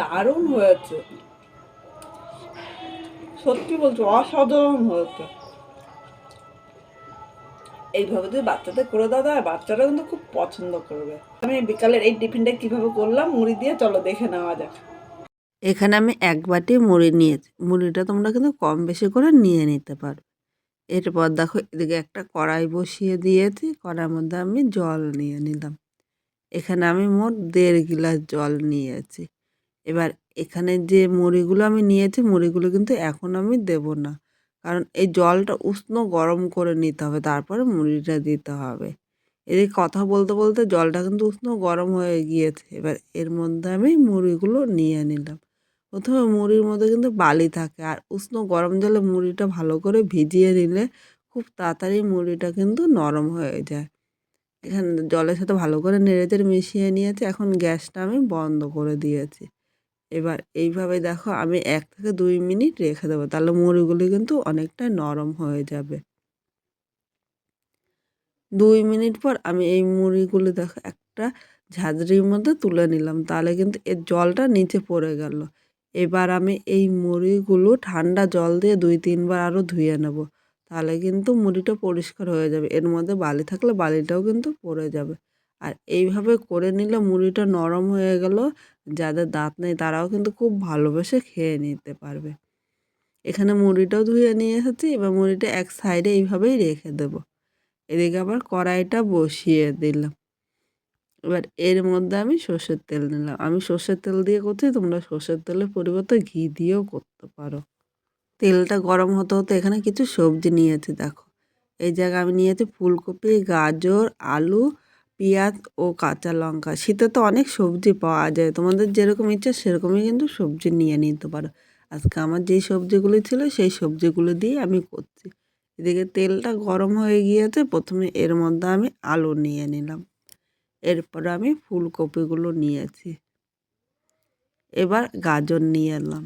দারুণ হয়েছে। সত্যি বলছো, অসাধারণ হয়েছে। এইভাবে যদি বাচ্চাদের করে দাও তাহলে বাচ্চারা কিন্তু খুব পছন্দ করবে। আমি বিকালের এই টিফিনটা কীভাবে করলাম, মুড়ি দিয়ে চলো দেখে নেওয়া যাক। এখানে আমি এক বাটি মুড়ি নিয়েছি। মুড়িটা তোমরা কিন্তু কম বেশি করে নিয়ে নিতে পারো। এরপর দেখো এদিকে একটা কড়াই বসিয়ে দিয়েছি, কড়াইয়ের মধ্যে আমি জল নিয়ে নিলাম। এখানে আমি মোট দেড় গিলাস জল নিয়েছি। এবার এখানে যে মুড়িগুলো আমি নিয়েছি, মুড়িগুলো কিন্তু এখন আমি দেব না। কারণ এই জলটা উষ্ণ গরম করে নিতে হবে, তারপরে মুড়িটা দিতে হবে। এদিকে কথা বলতে বলতে জলটা কিন্তু উষ্ণ গরম হয়ে গিয়েছে। এবার এর মধ্যে আমি মুড়িগুলো নিয়ে নিলাম। প্রথমে মুড়ির মধ্যে কিন্তু বালি থাকে আর উষ্ণ গরম জলে মুড়িটা ভালো করে ভিজিয়ে নিলে খুব তাড়াতাড়ি মুড়িটা কিন্তু নরম হয়ে যায়। এখানে জলের সাথে ভালো করে নেড়েচেড়ে মিশিয়ে নিয়েছি। এখন গ্যাসটা আমি বন্ধ করে দিয়েছি। এবার এইভাবে দেখো আমি এক থেকে দুই মিনিট রেখে দেবো, তাহলে মুড়িগুলি কিন্তু অনেকটা নরম হয়ে যাবে। দুই মিনিট পর আমি এই মুড়িগুলি দেখো একটা ঝাঁঝরির মধ্যে তুলে নিলাম, তাহলে কিন্তু এর জলটা নিচে পড়ে গেল। এবার আমি এই মুড়িগুলো ঠান্ডা জল দিয়ে দুই তিনবার আরও ধুয়ে নেব, তাহলে কিন্তু মুড়িটা পরিষ্কার হয়ে যাবে। এর মধ্যে বালি থাকলে বালিটাও কিন্তু পড়ে যাবে। আর এইভাবে করে নিলে মুড়িটা নরম হয়ে গেল, যাদের দাঁত নেই তারাও কিন্তু খুব ভালোবেসে খেয়ে নিতে পারবে। এখানে মুড়িটাও ধুয়ে নিয়ে এসেছি, এবার মুড়িটা এক সাইডে এইভাবেই রেখে দেব। এদিকে আবার কড়াইটা বসিয়ে দিলাম। এবার এর মধ্যে আমি সর্ষের তেল নিলাম। আমি সর্ষের তেল দিয়ে করছি, তোমরা সর্ষের তেলের পরিবর্তে ঘি দিয়েও করতে পারো। তেলটা গরম হতে হতে এখানে কিছু সবজি নিয়েছি, দেখো। এই জায়গায় আমি নিয়েছি ফুলকপি, গাজর, আলু পেঁয়াজ ও কাঁচা লঙ্কা। শীতে তো অনেক সবজি পাওয়া যায়। তোমাদের যেরকম ইচ্ছা, সেরকমই কিন্তু সবজি নিয়ে নিতে পারো। আজকে আমার যেই সবজিগুলি ছিল, সেই সবজিগুলো দিয়ে আমি করছি। এদিকে তেলটা গরম হয়ে গিয়েছে। প্রথমে এর মধ্যে আমি আলু নিয়ে নিলাম। এরপর আমি ফুলকপিগুলো নিয়েছি। এবার গাজর নিয়ে এলাম।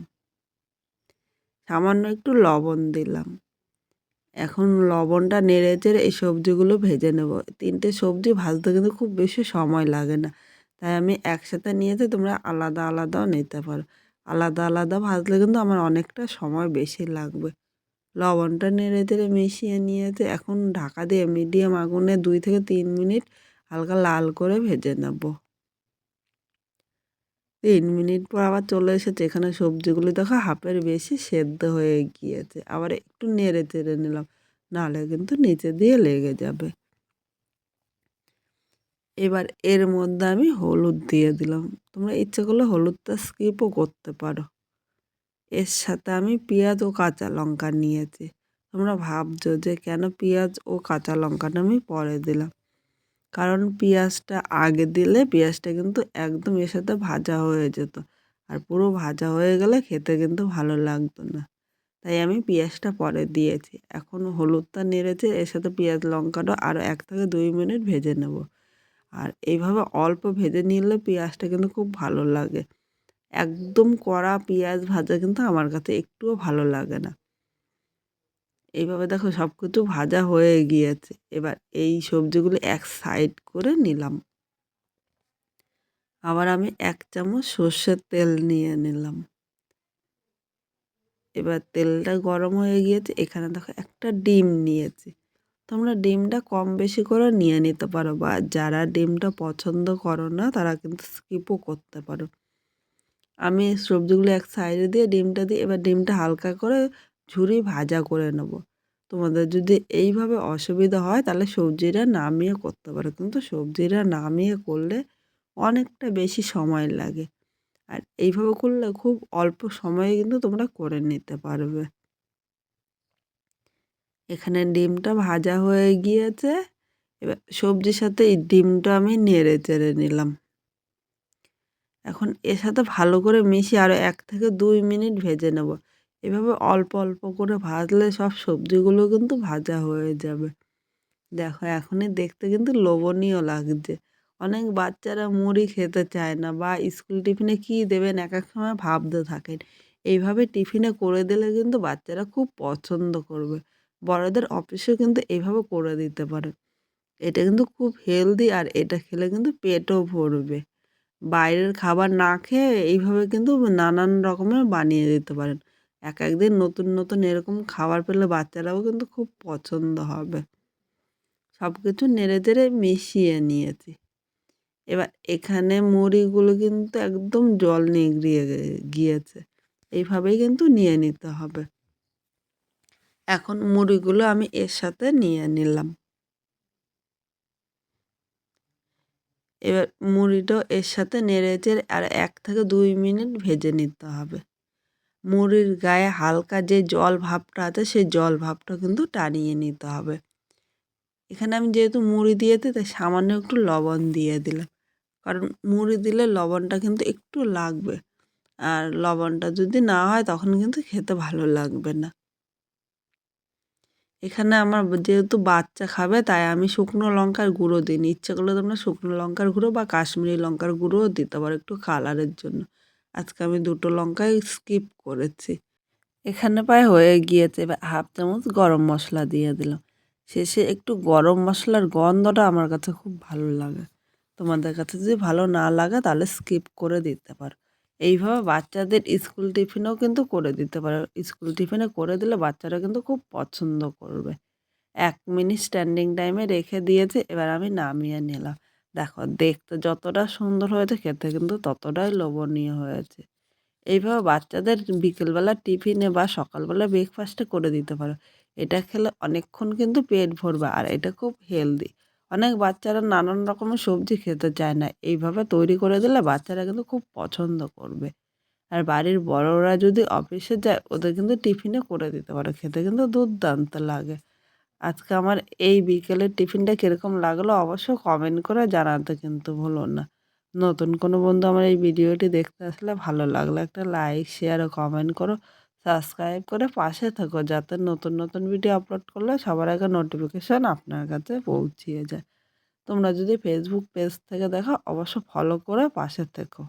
সামান্য একটু লবণ দিলাম। এখন লবণটা নেড়ে চেড়ে এই সবজিগুলো ভেজে নেব। তিনটে সবজি ভাজতে কিন্তু খুব বেশি সময় লাগে না। তাই আমি একসাথে নিয়েছি, তোমরা আলাদা আলাদাও নিতে পারো। আলাদা আলাদা ভাজলে কিন্তু আমার অনেকটা সময় বেশি লাগবে। লবণটা নেড়ে চেড়ে মিশিয়ে নিয়েছে, এখন ঢাকা দিয়ে মিডিয়াম আগুনে দুই থেকে তিন মিনিট হালকা লাল করে ভেজে নেব। তিন মিনিট পর আবার চলে এসেছে। এখানে সবজিগুলো দেখো হাফের বেশি সেদ্ধ হয়ে গিয়েছে। আবার একটু নেড়ে চেড়ে নিলাম। নাহলে কিন্তু নিচে দিয়ে লেগে যাবে। এবার এর মধ্যে আমি হলুদ দিয়ে দিলাম। তোমরা ইচ্ছে করলে হলুদটা স্কিপও করতে পারো। এর সাথে আমি পেঁয়াজ ও কাঁচা লঙ্কা নিয়েছি। তোমরা ভাবছ যে কেন পেঁয়াজ ও কাঁচা লঙ্কাটা আমি পরে দিলাম। কারণ পেঁয়াজটা আগে দিলে পেঁয়াজটা কিন্তু একদম এর সাথে ভাজা হয়ে যেত। আর পুরো ভাজা হয়ে গেলে খেতে কিন্তু ভালো লাগতো না। তাই আমি পেঁয়াজটা পরে দিয়েছি। এখন হলুদটা নেড়েছে এর সাথে পেঁয়াজ, লঙ্কাটা আরও এক থেকে দুই মিনিট ভেজে নেব। আর এইভাবে অল্প ভেজে নিলে পেঁয়াজটা কিন্তু খুব ভালো লাগে। একদম কড়া পেঁয়াজ ভাজা কিন্তু আমার কাছে একটুও ভালো লাগে না। এইভাবে দেখো সব কিছু ভাজা হয়ে গিয়েছে। এবার এই সবজিগুলো এক সাইড করে নিলাম। আবার আমি এক চামচ সর্ষের তেল নিয়ে নিলাম। এবার তেলটা গরম হয়ে গিয়েছে, এখানে দেখো একটা ডিম নিয়েছি। তোমরা ডিমটা কম বেশি করে নিয়ে নিতে পারো বা যারা ডিমটা পছন্দ করো না, তারা কিন্তু স্কিপও করতে পারো। আমি সবজিগুলো এক সাইডে দিয়ে, ডিমটা দিয়ে, এবার ডিমটা হালকা করে ঝুরি ভাজা করে নেব। তোমাদের যদি এইভাবে অসুবিধা হয়, তাহলে সবজিটা নামিয়ে করতে পারো। কিন্তু সবজিটা নামিয়ে করলে অনেকটা বেশি সময় লাগে। আর এইভাবে করলে খুব অল্প সময়ে কিন্তু তোমরা করে নিতে পারবে। এখানে ডিমটা ভাজা হয়ে গিয়েছে। এবার সবজির সাথে এই ডিমটা আমি নেড়ে চেড়ে নিলাম। এখন এর সাথে ভালো করে মিশিয়ে আরও এক থেকে দুই মিনিট ভেজে নেব। এভাবে অল্প অল্প করে ভাজলে সব সবজিগুলো কিন্তু ভাজা হয়ে যাবে। দেখো, এখনই দেখতে কিন্তু লোভনীয় লাগছে। অনেক বাচ্চারা মুড়ি খেতে চায় না বা স্কুল টিফিনে কী দেবেন, এক এক সময় ভাবতে থাকেন। এইভাবে টিফিনে করে দিলে কিন্তু বাচ্চারা খুব পছন্দ করবে। বড়দের অফিসেও কিন্তু এইভাবে করে দিতে পারে। এটা কিন্তু খুব হেলদি আর এটা খেলে কিন্তু পেটও ভরবে। বাইরের খাবার না খেয়ে এইভাবে কিন্তু নানান রকমের বানিয়ে দিতে পারেন। এক একদিন নতুন নতুন এরকম খাবার পেলে বাচ্চারাও কিন্তু খুব পছন্দ হবে। সব কিছু নেড়ে চেড়ে মিশিয়ে নিয়েছি। এবার এখানে মুড়িগুলো কিন্তু একদম জল নিগড়িয়ে গিয়েছে। এইভাবেই কিন্তু নিয়ে নিতে হবে। এখন মুড়িগুলো আমি এর সাথে নিয়ে নিলাম। এবার মুড়িটাও এর সাথে নেড়ে চেড়ে আর এক থেকে দুই মিনিট ভেজে নিতে হবে। মুড়ির গায়ে হালকা যে জল ভাবটা আছে, সেই জল ভাবটা কিন্তু টানিয়ে নিতে হবে। এখানে আমি যেহেতু মুড়ি দিয়েছি তাই সামান্য একটু লবণ দিয়ে দিলাম। কারণ মুড়ি দিলে লবণটা কিন্তু একটু লাগবে। আর লবণটা যদি না হয়, তখন কিন্তু খেতে ভালো লাগবে না। এখানে আমার যেহেতু বাচ্চা খাবে, তাই আমি শুকনো লঙ্কার গুঁড়ো দিইনি ইচ্ছে করলে তোমরা শুকনো লঙ্কার গুঁড়ো বা কাশ্মীরি লঙ্কার গুঁড়োও দিতে পারো একটু কালারের জন্য। আজকে আমি দুটো লঙ্কাই স্কিপ করেছি। এখানে প্রায় হয়ে গিয়েছে। এবার হাফ চামচ গরম মশলা দিয়ে দিলাম। শেষে একটু গরম মশলার গন্ধটা আমার কাছে খুব ভালো লাগে। তোমাদের কাছে যদি ভালো না লাগে তাহলে স্কিপ করে দিতে পারো। এইভাবে বাচ্চাদের স্কুল টিফিনেও কিন্তু করে দিতে পারো। স্কুল টিফিনে করে দিলে বাচ্চারা কিন্তু খুব পছন্দ করবে। এক মিনিট স্ট্যান্ডিং টাইমে রেখে দিয়েছে। এবার আমি নামিয়ে নিলাম। দেখো দেখতে যতটা সুন্দর হয়েছে খেতে কিন্তু ততটাই লোভনীয় হয়েছে। এইভাবে বাচ্চাদের বিকেলবেলা টিফিনে বা সকালবেলা ব্রেকফাস্টে করে দিতে পারো। এটা খেলে অনেকক্ষণ কিন্তু পেট ভরবে আর এটা খুব হেলদি অনেক বাচ্চারা নানান রকমের সবজি খেতে চায় না। এইভাবে তৈরি করে দিলে বাচ্চারা কিন্তু খুব পছন্দ করবে। আর বাড়ির বড়রা যদি অফিসে যায়, ওদের কিন্তু টিফিনে করে দিতে পারো। খেতে কিন্তু দুর্দান্ত লাগে। আজকে আমার এই বিকেলের টিফিনটা কীরকম লাগল অবশ্য কমেন্ট করে জানাতে, কিন্তু ভুলো না। নতুন কোনো বন্ধু আমার এই ভিডিওটি দেখতে আসলে ভালো লাগল। একটা লাইক শেয়ার ও কমেন্ট করো সাবস্ক্রাইব করে পাশে থাকো যাতে নতুন নতুন ভিডিও আপলোড করলে সবার আগে নোটিফিকেশন আপনার কাছে পৌঁছিয়ে যায়। তোমরা যদি ফেসবুক পেজ থেকে দেখো, অবশ্য ফলো করে পাশে থেকো।